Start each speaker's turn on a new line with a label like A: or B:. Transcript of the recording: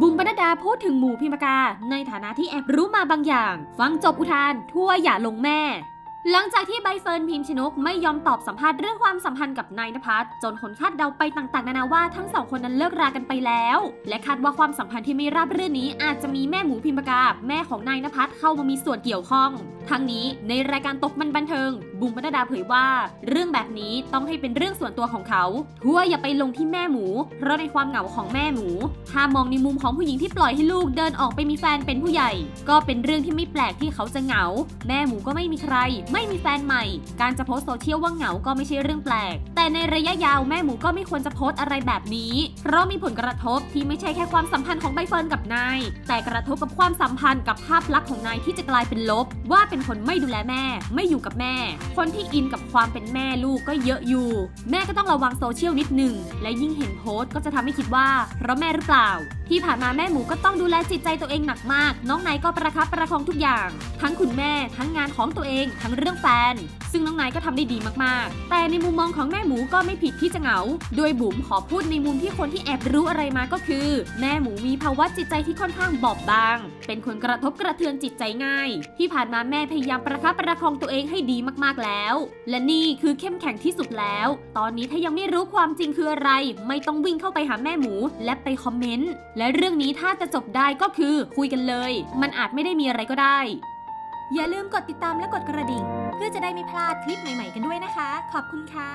A: บุ๋มปนัดดาพูดถึงหมูพิมพกา ในฐานะที่แอบรู้มาบางอย่าง ฟังจบอุทาน ทั่วอย่าลงแม่ หลังจากที่ใบเฟิร์นพิมพ์ชนกไม่ยอมตอบสัมภาษณ์เรื่องความสัมพันธ์กับนายนภัสจนคนคาดเดาไปต่างๆ นานาว่าทั้งสองคนนั้นเลิกรากันไปแล้ว และคาดว่าความสัมพันธ์ที่ไม่ราบรื่นนี้อาจจะมีแม่หมูพิมพากาแม่ของนายนภัสเข้ามามีส่วนเกี่ยวข้อง ทั้งนี้ในรายการตกมันบันเทิง บุ๋มปนัดดาเผยว่า เรื่องแบบนี้ต้องให้เป็นเรื่องส่วนตัวของเขาทั่วอย่าไปลงที่แม่หมู เพราะในความเหงาของแม่หมู ถ้ามองในมุมของผู้หญิงที่ปล่อยให้ลูกเดินออกไปมีแฟนเป็นผู้ใหญ่ ก็เป็นเรื่องที่ไม่แปลกที่เขาจะเหงา แม่หมูก็ไม่มีใครไม่มีแฟนใหม่ การจะโพสโซเชียลว่าเหงาก็ไม่ใช่เรื่องแปลก แต่ในระยะยาวแม่หมูก็ไม่ควรจะโพสอะไรแบบนี้ เพราะมีผลกระทบที่ไม่ใช่แค่ความสัมพันธ์ของใบเฟิร์นกับนาย แต่กระทบกับความสัมพันธ์กับภาพลักษณ์ของนายที่จะกลายเป็นลบ ว่าเป็นคนไม่ดูแลแม่ ไม่อยู่กับแม่ คนที่อินกับความเป็นแม่ลูกก็เยอะอยู่ แม่ก็ต้องระวังโซเชียลนิดหนึ่งและยิ่งเห็นโพสก็จะทำให้คิดว่าเพราะแม่หรือเปล่า ที่ผ่านมาแม่หมูก็ต้องดูแลจิตใจตัวเองหนักมาก น้องนายก็ประคับประคองทุกอย่าง ทั้งคุณแม่ ทั้งงานของตัวเอง ทั้งเรื่องแฟน ซึ่งน้องนายก็ทำได้ดีมากๆ แต่ในมุมมองของแม่หมูก็ไม่ผิดที่จะเหงา โดยบุ๋มขอพูดในมุมที่คนที่แอบรู้อะไรมาก็คือ แม่หมูมีภาวะจิตใจที่ค่อนข้างบอบบาง เป็นคนกระทบกระเทือนจิตใจง่าย ที่ผ่านมาแม่พยายามประคับประคองตัวเองให้ดีมากๆแล้ว และนี่คือเข้มแข็งที่สุดแล้ว ตอนนี้ถ้ายังไม่รู้ความจริงคืออะไร ไม่ต้องวิ่งเข้าไปหาแม่หมู และไปคอมเมนต์และเรื่องนี้ถ้าจะจบได้ก็คือคุยกันเลย มันอาจไม่ได้มีอะไรก็ได้ อย่าลืมกดติดตามและกดกระดิ่ง เพื่อจะได้ไม่พลาดคลิปใหม่ ๆ กันด้วยนะคะ ขอบคุณค่ะ